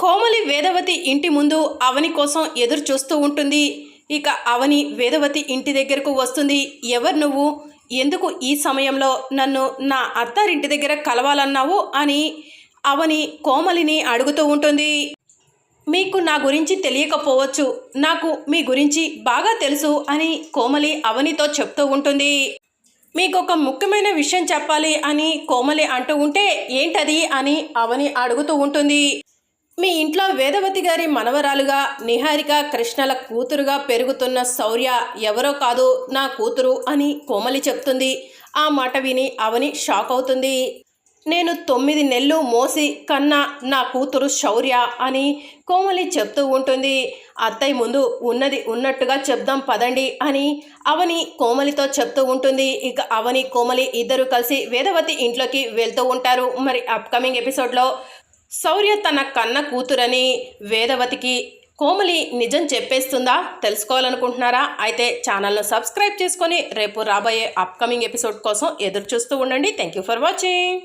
కోమలి వేదవతి ఇంటి ముందు అవని కోసం ఎదురు చూస్తూ ఉంటుంది. ఇక అవని వేదవతి ఇంటి దగ్గరకు వస్తుంది. ఎవరు నువ్వు? ఎందుకు ఈ సమయంలో నన్ను నా అత్తారింటి దగ్గర కలవాలన్నావు అని అవని కోమలిని అడుగుతూ ఉంటుంది. మీకు నా గురించి తెలియకపోవచ్చు. నాకు మీ గురించి బాగా తెలుసు అని కోమలి అవనితో చెప్తూ ఉంటుంది. మీకు ఒక ముఖ్యమైన విషయం చెప్పాలి అని కోమలి అంటూ ఉంటే ఏంటది అని అవని అడుగుతూ ఉంటుంది. మీ ఇంట్లో వేదవతి గారి మనవరాలుగా నిహారిక కృష్ణల కూతురుగా పెరుగుతున్న శౌర్య ఎవరో కాదు నా కూతురు అని కోమలి చెప్తుంది. ఆ మాట విని అవని షాక్ అవుతుంది. నేను తొమ్మిది నెలలు మోసి కన్నా నా కూతురు శౌర్య అని కోమలి చెప్తూ ఉంటుంది. అత్తయ్య ముందు ఉన్నది ఉన్నట్టుగా చెప్దాం పదండి అని అవని కోమలితో చెప్తూ ఉంటుంది. ఇక అవని కోమలి ఇద్దరు కలిసి వేదవతి ఇంట్లోకి వెళ్తూ ఉంటారు. మరి అప్కమింగ్ ఎపిసోడ్లో శౌర్య తన కన్న కూతురని వేదవతికి కోమలి నిజం చెప్పేస్తుందా తెలుసుకోవాలనుకుంటున్నారా? అయితే ఛానల్ను సబ్స్క్రైబ్ చేసుకొని రేపు రాబోయే అప్కమింగ్ ఎపిసోడ్ కోసం ఎదురు చూస్తూ ఉండండి. Thank you for watching